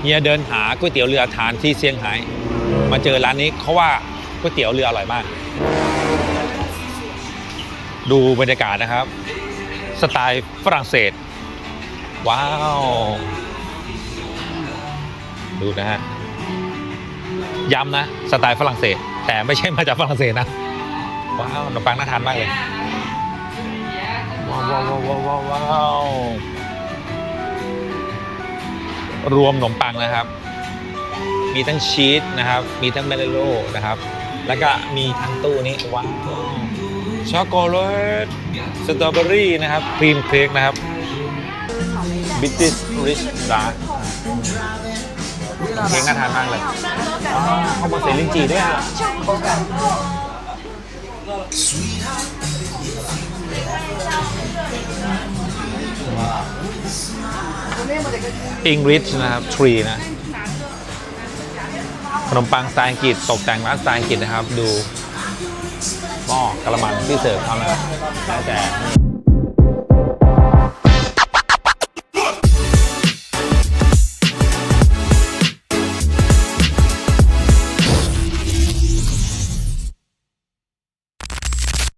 เฮียเดินหาก๋วยเตี๋ยวเรือทานที่เซี่ยงไฮ้มาเจอร้านนี้เขาว่าก๋วยเตี๋ยวเรืออร่อยมาก ดูบรรยากาศนะครับ สไตล์ฝรั่งเศส ว้าว ดูนะฮะย้ำนะ สไตล์ฝรั่งเศส แต่ไม่ใช่มาจากฝรั่งเศสนะ ว้าวขนมปังน่าทานมากเลย ว้าวว้าวว้าวว้าวว้าว รวมขนมปังนะครับ มีทั้งชีสนะครับ มีทั้งเมลโล่นะครับ แล้วก็มีทั้งตู้นี้ว้าวช็อกโกแลตสตรอเบอรี่นะครับครีมเค้กนะครับบิทติสริชดาร์เค้กน่าทานมากเลยอ๋อข้าวบนเซลินจีด้วยอะอิงริ ชนะครับทรีนะขนมปังสไตล์อังกฤษตกแต่งร้านสไตล์อังกฤษนะครับ ดูหม้อกระมังที่เสิร์ฟเขานะครับแล้วแต่